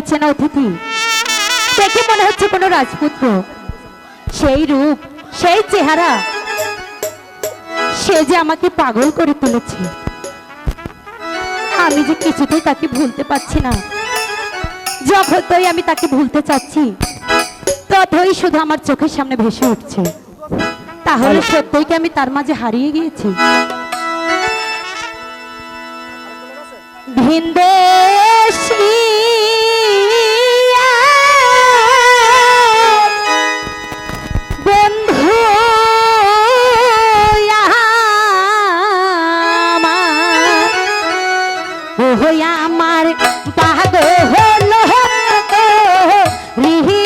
অচেনা অতিথি। দেখে মনে হচ্ছে কোনো রাজপুত্র। সেই রূপ সেই চেহারা সে যে আমাকে পাগল করে তুলেছে। আমি যে কিছুতেই তাকে ভুলতে পারছি না। যতই আমি তাকে ভুলতে চাচ্ছি ততই শুধু আমার চোখের সামনে ভেসে উঠছে। তাহলে সত্যই কি আমি তার মাঝে হারিয়ে গিয়েছি? ভিনদেশি ওহ আমার পাগ হলো রিহিল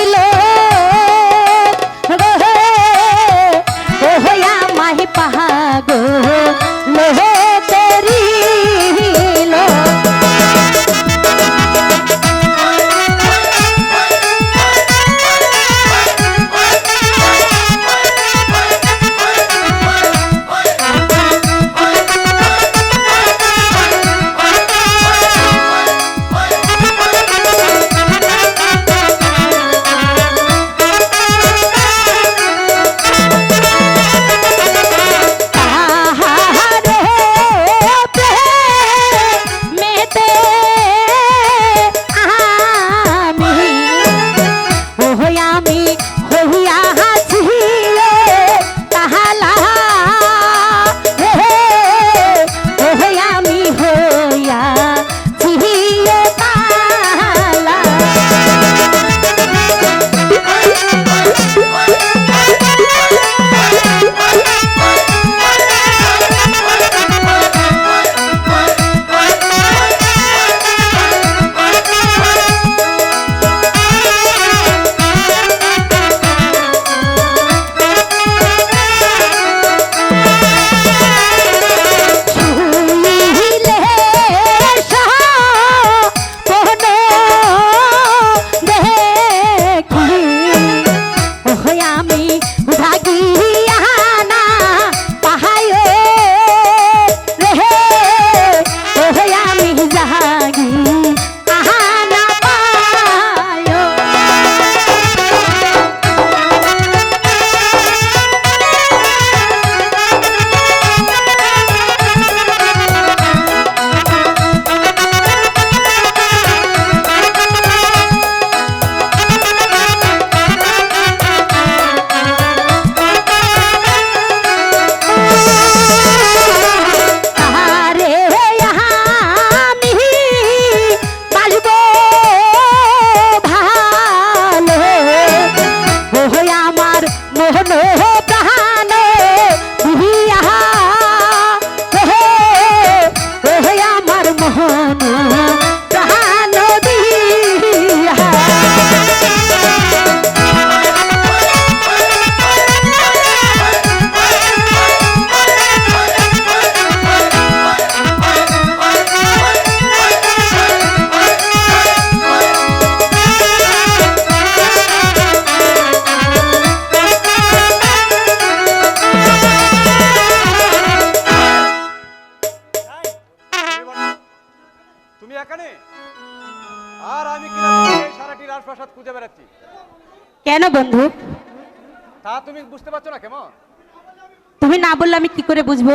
করে বুঝব।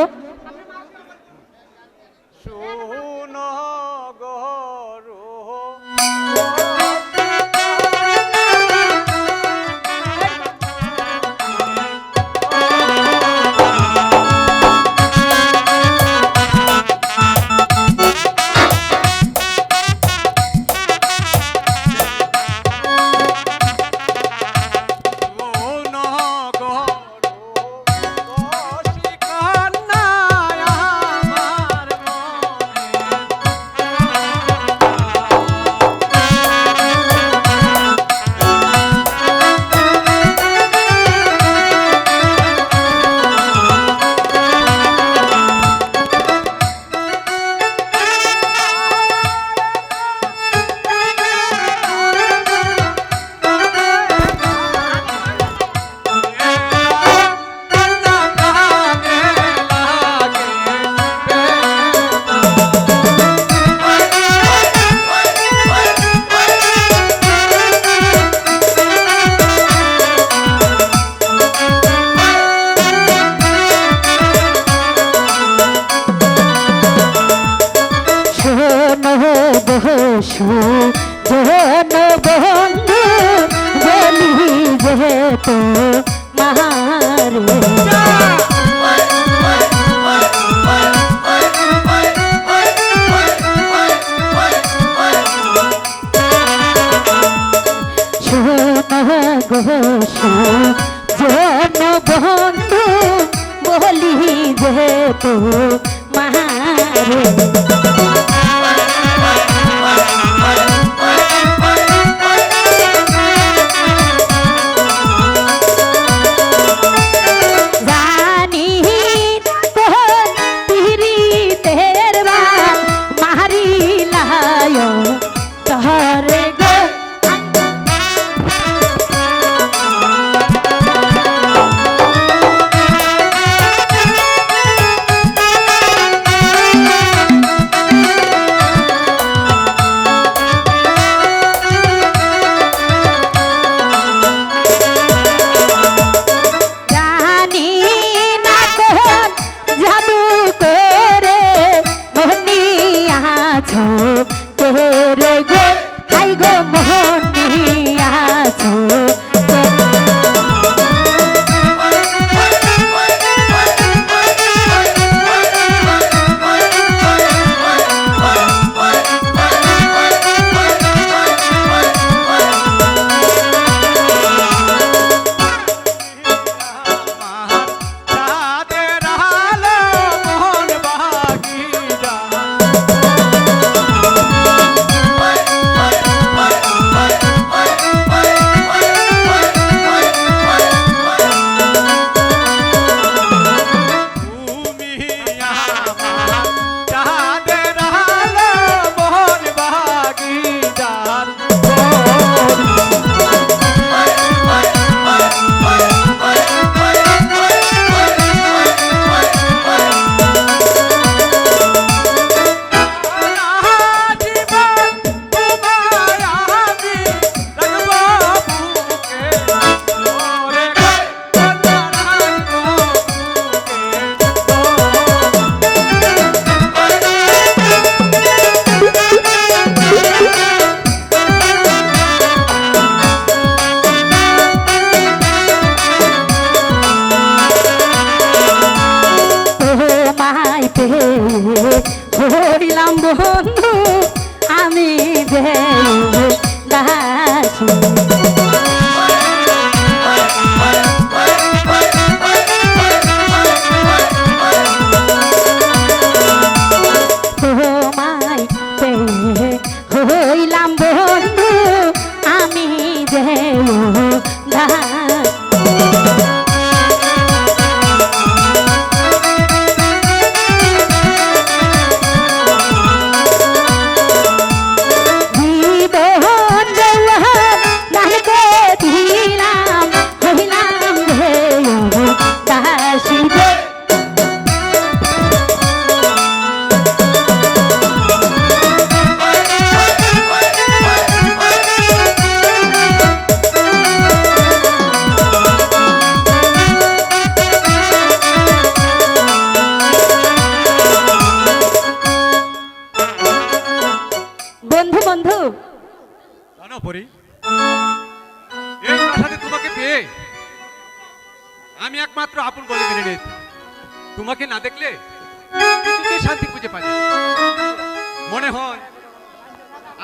হয়।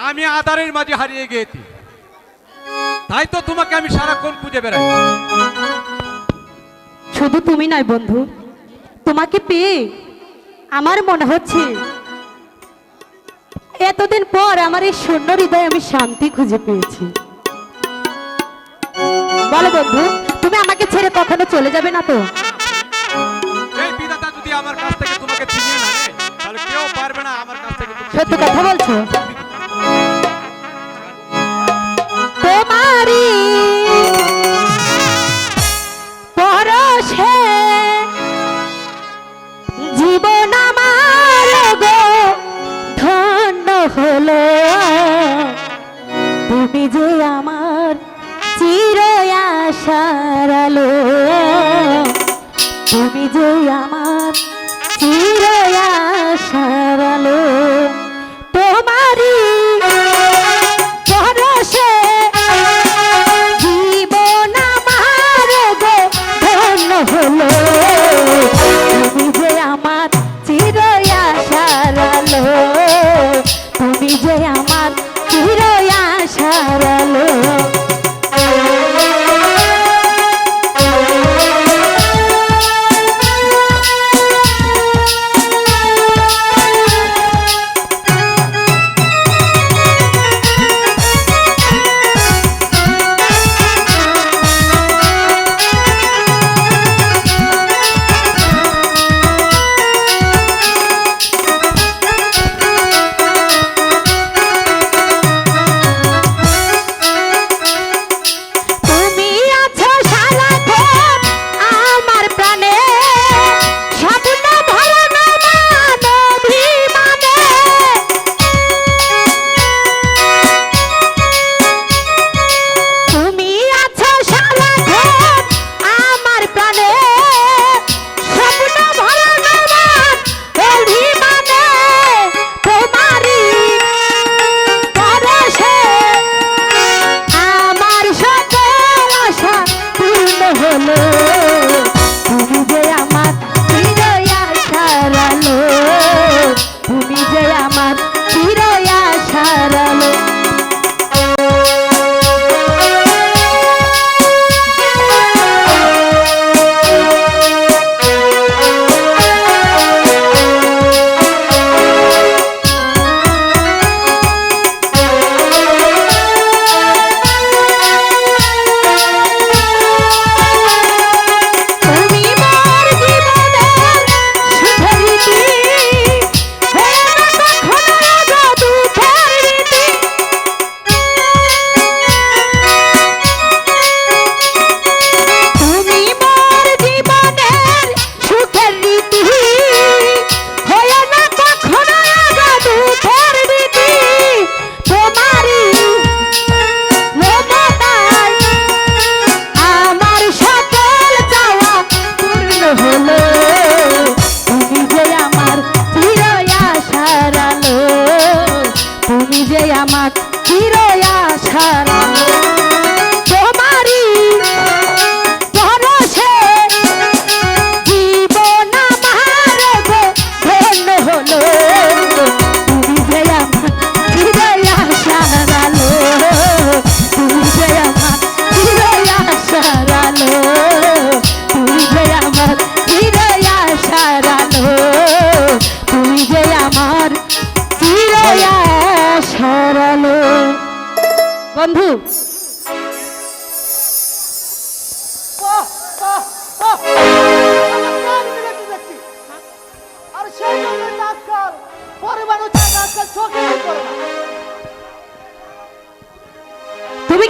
আমি আদারের মাঝে হারিয়ে গিয়েছি। তাই তো তোমাকে আমি সারাক্ষণ খুঁজে বেড়াই। শুধু তুমি নয় বন্ধু তোমাকে পেয়ে আমার মনে হচ্ছে এতদিন পর আমার এই শূন্য হৃদয়ে আমি শান্তি খুঁজে পেয়েছি। বলো বন্ধু তুমি আমাকে ছেড়ে কখনো চলে যাবে না তো? আমার কাছ থেকে তোমাকে ছিনিয়ে না তাহলে কেউ পারবে না আমার সত্য কথা বলছো? গো ধন্য হলো। তুমি আমার চির আশার আলো তুমি আমার চির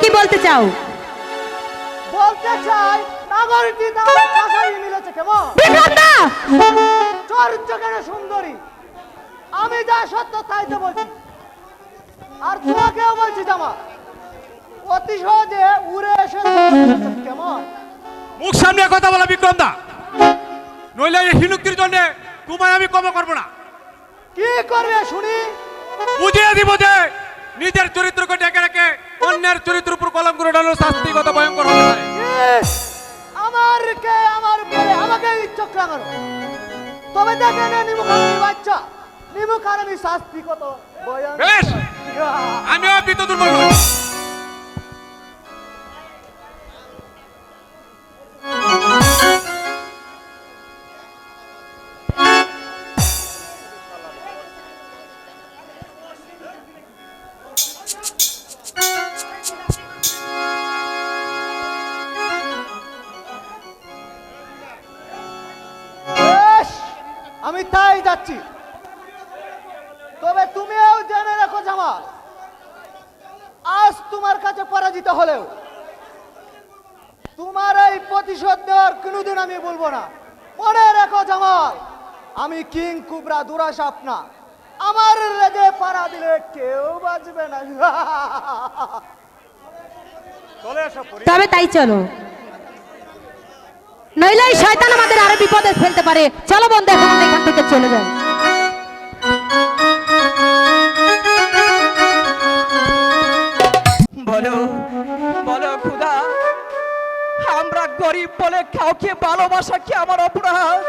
কি বলতে চাও? বলতে চাই নাগরিকটি তাহলে ভাষাই মিলেছে কেমন? বিক্রমদা চরিত্র কেন সুন্দরী। আমি যা সত্য তাই তো বলছি। আর তোমাকেও বলছি জামা। অতি সহজে উড়ে এসে কেমন? মুখ সামনে কথা বলা বিক্রম দা নইলে এই হিনুক্তির জন্য তোমায় আমি ক্ষমা করব না। কি করবে শুনি? বুঝিয়ে দিব যে নিজের চরিত্রকে ডেকে রেখে অন্যের চরিত্র উপর কলম করে ডালো শাস্তি কত ভয়ঙ্কর হতে পারে আমার কে আমার বলে আমাকে ইচ্ছক রাঙানো তবে দেখে নে নিমুখানি বাচ্চা। নিমুখার আমি শাস্তি কত ভয়ঙ্কর। আমিও তো দুর্বল হলেও তোমার এই প্রতিশোধ নেওয়ার কোনোদিন আমি বলব না। মনে রেখো জামাল, আমি কিং কুবরা দুরাসাপ না আমার রেগে পাড়া দিলে কেউ বাঁচবে না। তবে তাই চলো। নইলে শয়তান আমাদের আরও বিপদে ফেলতে পারে। চলো বন্ধু, এখন এখান থেকে চলে যাই। কাউকে ভালোবাসা কি আমার অপরাধ?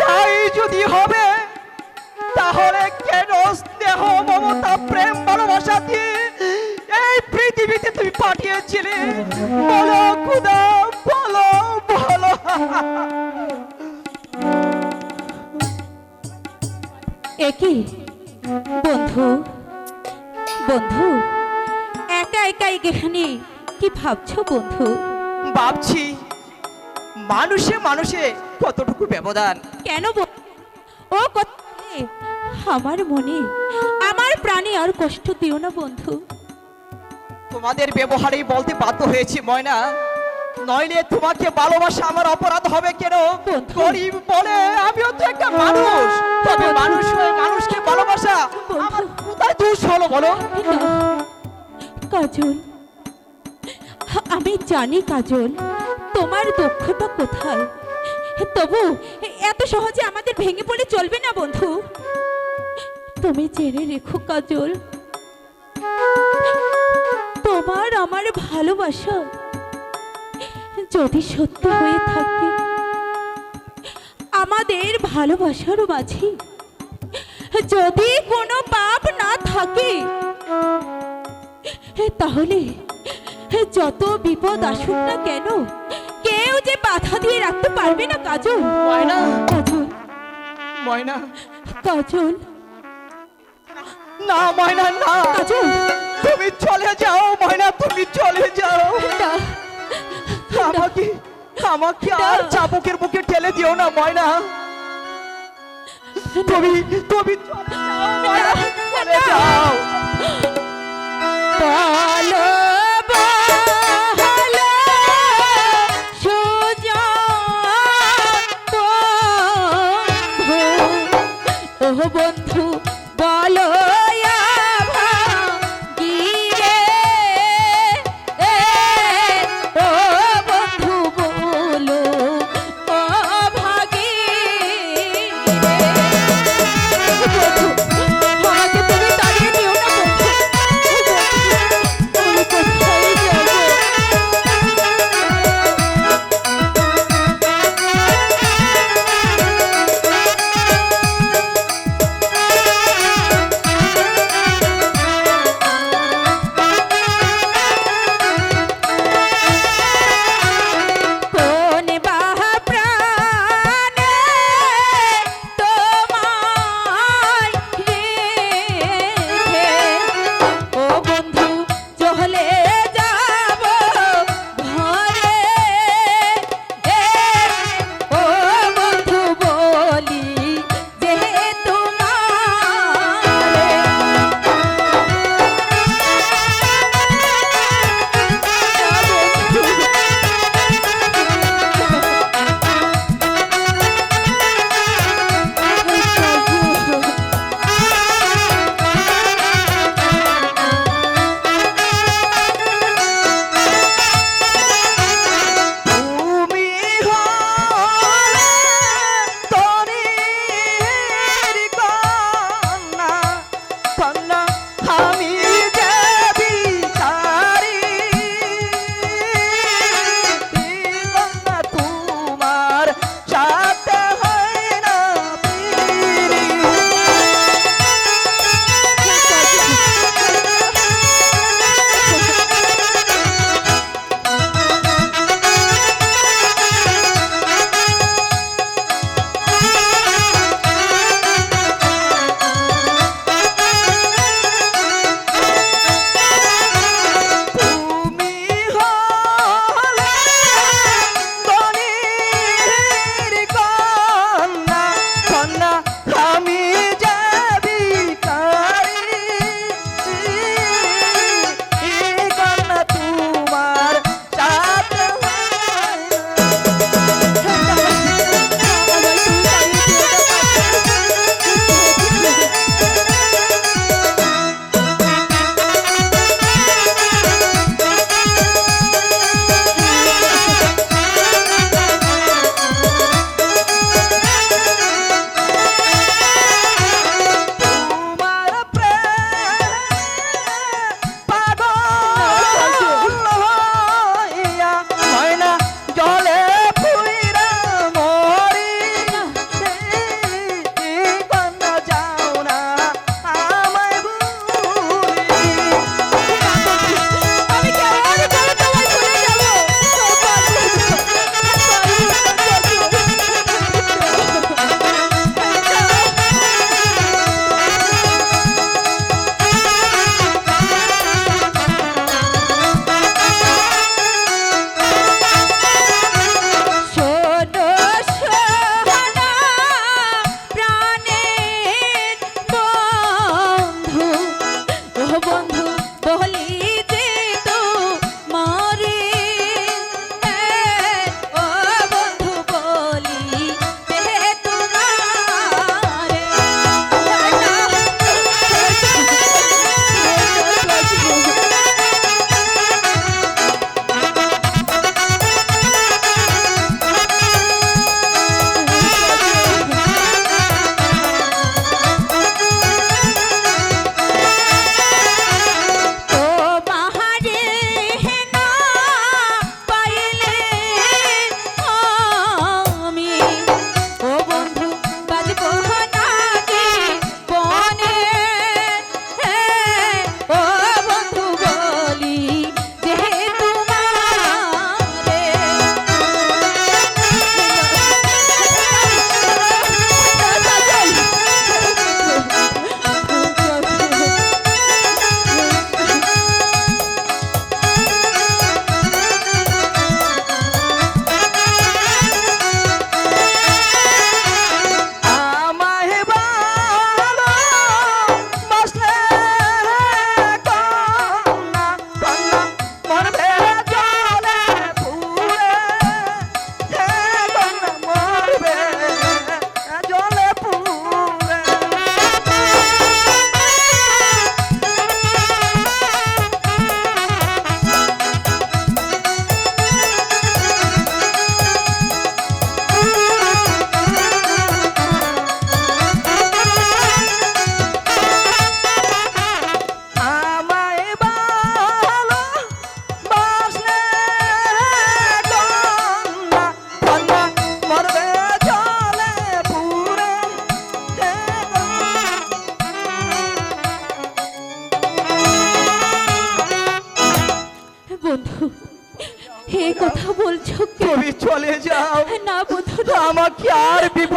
তাই যদি হবে তাহলে কেন স্নেহ মমতা প্রেম ভালোবাসা দিয়ে এই পৃথিবীতে তুমি পাঠিয়েছিলে? বলো খুদা বলো বলো। একই বন্ধু বন্ধু একা একা এখানে কি ভাবছ বন্ধু? ভাবছি। মানুষে মানুষে কতটুকু ব্যবধান? কেন ও আমার মনে আমার প্রাণে আর কষ্ট দিও না বন্ধু। তোমাদের ব্যবহারেই বলতে বাধ্য হয়েছি ময়না। নইলে তোমাকে ভালোবাসা আমার অপরাধ হবে কেন। গরিব বলে আমিও তো একটা মানুষ। তবে মানুষ হয়ে মানুষকে ভালোবাসা আমার কোথায় দোষ হলো বলো? কাজল আমি জানি কাজল তোমার দক্ষতা কোথায়? তবু এত সহজে আমাদের ভেঙে পড়ে চলবে না, বন্ধু। তুমি জেনে রেখো, কাজল। তোমার আমার ভালোবাসা যদি সত্য হয়ে থাকে, আমাদের ভালোবাসার মাঝে যদি কোনো পাপ না থাকে, তাহলে যত বিপদ আসুক না কেন কেউ যে বাধা দিয়ে রাখতে পারবে না কাজল। ময়না। কাজল। ময়না। কাজল। না ময়না না। কাজল। তুমি চলে যাও ময়না তুমি চলে যাও। আমাকে আমাকে আর না। চাবুকের মুখে ঠেলে দিও না ময়না। তুমি তুমি চলে যাও ময়না চলে যাও।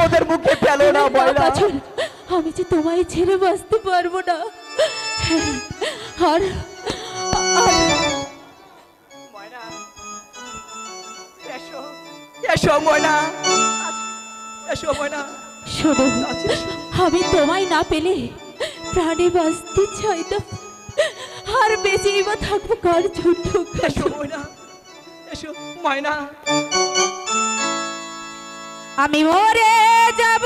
তোদের মুখে ফেলো না ময়না। আমি যে তোমায় ছেড়ে বাঁচতে পারব না। আর আমি তোমায় না পেলে প্রাণে বাঁচতে চাই না। আর বেঁচেই বা থাকব কার জন্য? এসো ময়না এসো ময়না। আমি মরে যাব।